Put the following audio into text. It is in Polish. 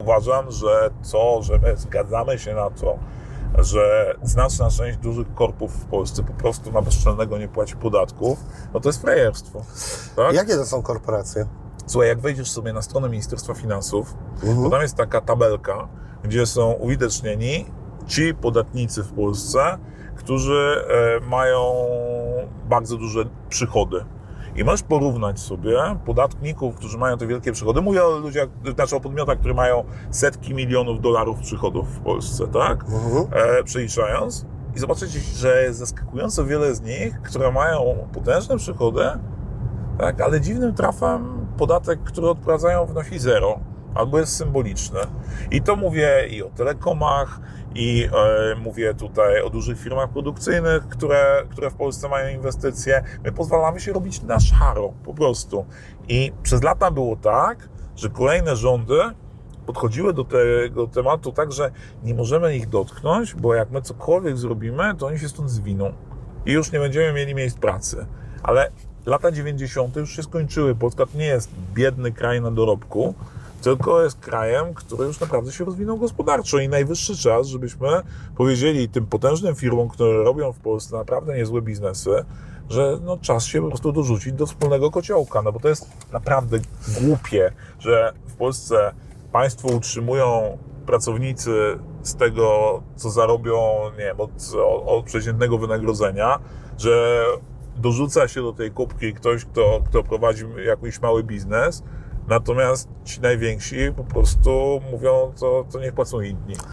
Uważam, że to, że my zgadzamy się na to, że znaczna część dużych korpów w Polsce po prostu na bezczelnego nie płaci podatków, no to jest frajerstwo. Tak? Jakie to są korporacje? Słuchaj, jak wejdziesz sobie na stronę Ministerstwa Finansów, Mhm. to tam jest taka tabelka, gdzie są uwidocznieni ci podatnicy w Polsce, którzy e, mają bardzo duże przychody. I możesz porównać sobie podatników, którzy mają te wielkie przychody. Mówię o ludziach, znaczy o podmiotach, które mają setki milionów dolarów przychodów w Polsce, tak? Mhm. e, przeliczając i zobaczyć, że jest zaskakująco wiele z nich, które mają potężne przychody, tak, ale dziwnym trafem podatek, który odprowadzają wnosi zero albo jest symboliczny. I to mówię i o telekomach, i e, mówię tutaj o dużych firmach produkcyjnych, które, które w Polsce mają inwestycje. My pozwalamy się robić na szaro, po prostu. I przez lata było tak, że kolejne rządy podchodziły do tego tematu tak, że nie możemy ich dotknąć, bo jak my cokolwiek zrobimy, to oni się stąd zwiną i już nie będziemy mieli miejsc pracy. Ale lata 90. już się skończyły. Polska to nie jest biedny kraj na dorobku, tylko jest krajem, który już naprawdę się rozwinął gospodarczo i najwyższy czas, żebyśmy powiedzieli tym potężnym firmom, które robią w Polsce naprawdę niezłe biznesy, że no, czas się po prostu dorzucić do wspólnego kociołka, no bo to jest naprawdę głupie, że w Polsce państwo utrzymują pracownicy z tego, co zarobią, nie wiem, od, od, przeciętnego wynagrodzenia, że dorzuca się do tej kubki ktoś, kto, kto prowadzi jakiś mały biznes, natomiast ci najwięksi po prostu mówią, to, to niech płacą inni.